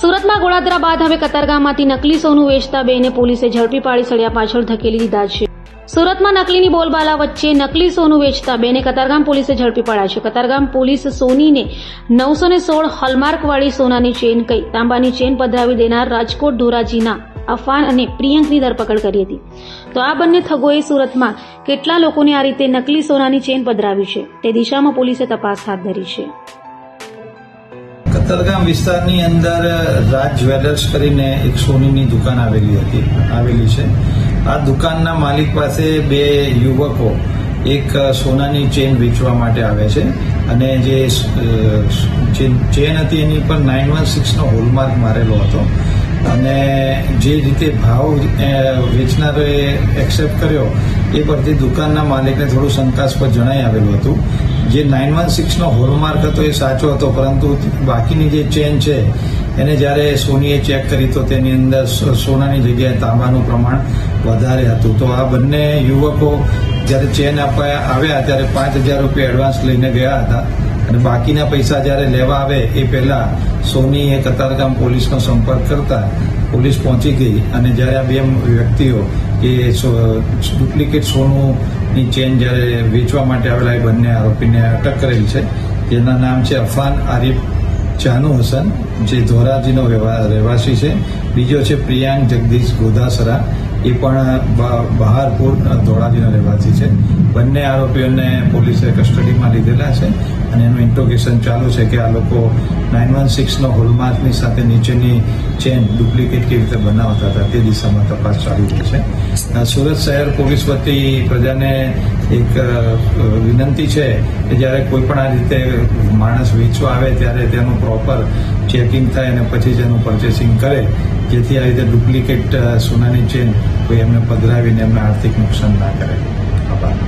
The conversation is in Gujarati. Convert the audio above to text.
સુરતમાં ગોળાદરા બાદ હવે કતારગામમાંથી નકલી સોનું વેચતા બેને પોલીસે ઝડપી પાડી સળિયા પાછળ ધકેલી દીધા છે. સુરતમાં નકલીની બોલબાલા વચ્ચે નકલી સોનું વેચતા બેને કતારગામ પોલીસે ઝડપી પાડ્યા છે. કતારગામ પોલીસ સોનીને નવસો ને સોળ હોલમાર્કવાળી સોનાની ચેન કઈ તાંબાની ચેન પધરાવી દેનાર રાજકોટ ધોરાજીના અફાન અને પ્રિયંકની ધરપકડ કરી હતી. તો આ બંને થગોએ સુરતમાં કેટલા લોકોને આ રીતે નકલી સોનાની ચેન પધરાવી છે તે દિશામાં પોલીસે તપાસ હાથ ધરી છે. કતરગામ વિસ્તારની અંદર રાજ જ્વેલર્સ કરીને એક સોનીની દુકાન આવેલી હતી, આવેલી છે. આ દુકાનના માલિક પાસે બે યુવકો એક સોનાની ચેન વેચવા માટે આવે છે અને જે ચેન હતી એની પર નાઇન વન સિક્સનો હોલમાર્ક મારેલો હતો. અને જે રીતે ભાવ વેચનારોએ એક્સેપ્ટ કર્યો, એ પરથી દુકાનના માલિકને થોડું શંકાસ્પદ જણાઈ આવેલું હતું. જે નાઇન વન સિક્સનો હોલમાર્ક હતો એ સાચો હતો, પરંતુ બાકીની જે ચેન છે, એને જ્યારે સોનીએ ચેક કરી તો તેની અંદર સોનાની જગ્યાએ તાંબાનું પ્રમાણ વધારે હતું. તો આ બંને યુવકો જ્યારે ચેન આપવા આવ્યા, ત્યારે પાંચ હજાર રૂપિયા એડવાન્સ લઈને ગયા હતા. અને બાકીના પૈસા જ્યારે લેવા આવે, એ પહેલા સોનીએ કતારગામ પોલીસનો સંપર્ક કરતા પોલીસ પહોંચી ગઈ અને જ્યારે આ બે વ્યક્તિઓ એ ડુપ્લિકેટ સોનુંની ચેન જ્યારે વેચવા માટે આવેલા એ બંને આરોપીને અટક કરેલી છે. જેના નામ છે અફાન આરિફ જાનુ હસન, જે ધોરાજીનો રહેવાસી છે. બીજો છે પ્રિયાંક જગદીશ ગોધાસરા. એ પણ બહારપુર ધોળાજીના રહેવાસી છે. બંને આરોપીઓને પોલીસે કસ્ટડીમાં લીધેલા છે અને એનું ઇન્ટ્રોગેશન ચાલુ છે કે આ લોકો નાઇન વન સિક્સનો હોલમાર્કની સાથે નીચેની ચેન ડુપ્લિકેટ કેવી રીતે બનાવતા હતા તે દિશામાં તપાસ ચાલી રહી છે. સુરત શહેર પોલીસ વતી પ્રજાને એક વિનંતી છે કે જ્યારે કોઈ પણ આ રીતે માણસ વેચવા આવે ત્યારે તેનું પ્રોપર ચેકિંગ થાય અને પછી જ એનું પરચેસિંગ કરે, જેથી આ રીતે ડુપ્લિકેટ સોનાની ચેન કોઈ એમને પધરાવીને એમને આર્થિક નુકસાન ના કરે. આભાર.